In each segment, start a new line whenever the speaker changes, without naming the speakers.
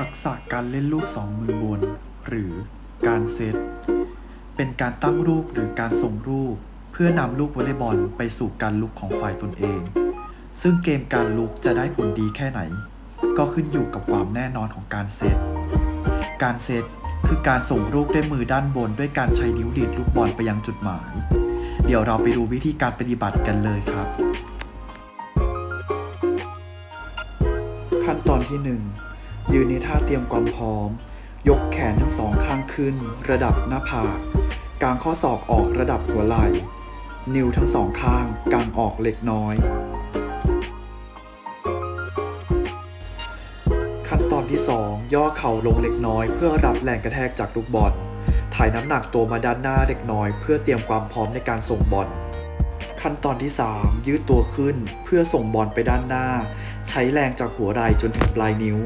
ทักษะการเล่นลูกสองมือบน หรือการเซต เป็นการตั้งลูกหรือการส่งลูก เพื่อนำลูกวอลเลย์บอลไปสู่การลุกของฝ่ายตนเอง ซึ่งเกมการลุกจะได้ผลดีแค่ไหน ก็ขึ้นอยู่กับความแน่นอนของการเซต การเซตคือการส่งลูกด้วยมือด้านบนด้วยการใช้นิ้วดีดลูกบอลไปยังจุดหมาย เดี๋ยวเราไปดูวิธีการปฏิบัติกันเลยครับ ขั้นตอนที่ 1 ยืนในท่าเตรียมความพร้อม ยกแขนทั้งสองข้างขึ้น ระดับหน้าผากกางข้อศอกออกระดับหัวไหล่ นิ้วทั้งสองข้างกางออกเล็กน้อย ขั้นตอนที่ 2 ย่อเข่าลงเล็กน้อย เพื่อรับแรงกระแทกจากลูกบอล ถ่ายน้ำหนักตัวมาด้านหน้าเล็กน้อย เพื่อเตรียมความพร้อมในการส่งบอล ขั้นตอนที่ 3 ยืดตัวขึ้นเพื่อส่งบอลไปด้านหน้า ใช้แรงจากหัวไหล่จนถึงปลายนิ้ว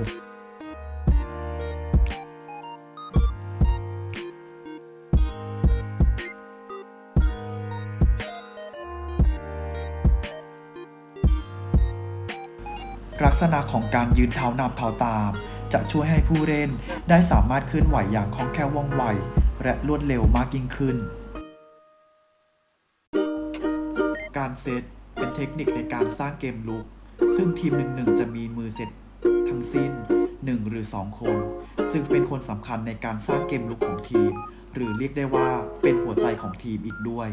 ลักษณะของการยืนเท้านำเท้าตาม จะช่วยให้ผู้เล่นได้สามารถเคลื่อนไหวอย่างคล่องแคล่วว่องไว และรวดเร็วมากยิ่งขึ้น การเซตเป็นเทคนิคในการสร้างเกมลุก ซึ่งทีมหนึ่งๆจะมีมือเซตทั้งสิ้น 1 หรือ 2 คน จึงเป็นคนสำคัญในการสร้างเกมลุกของทีม หรือเรียกได้ว่าเป็นหัวใจของทีมอีกด้วย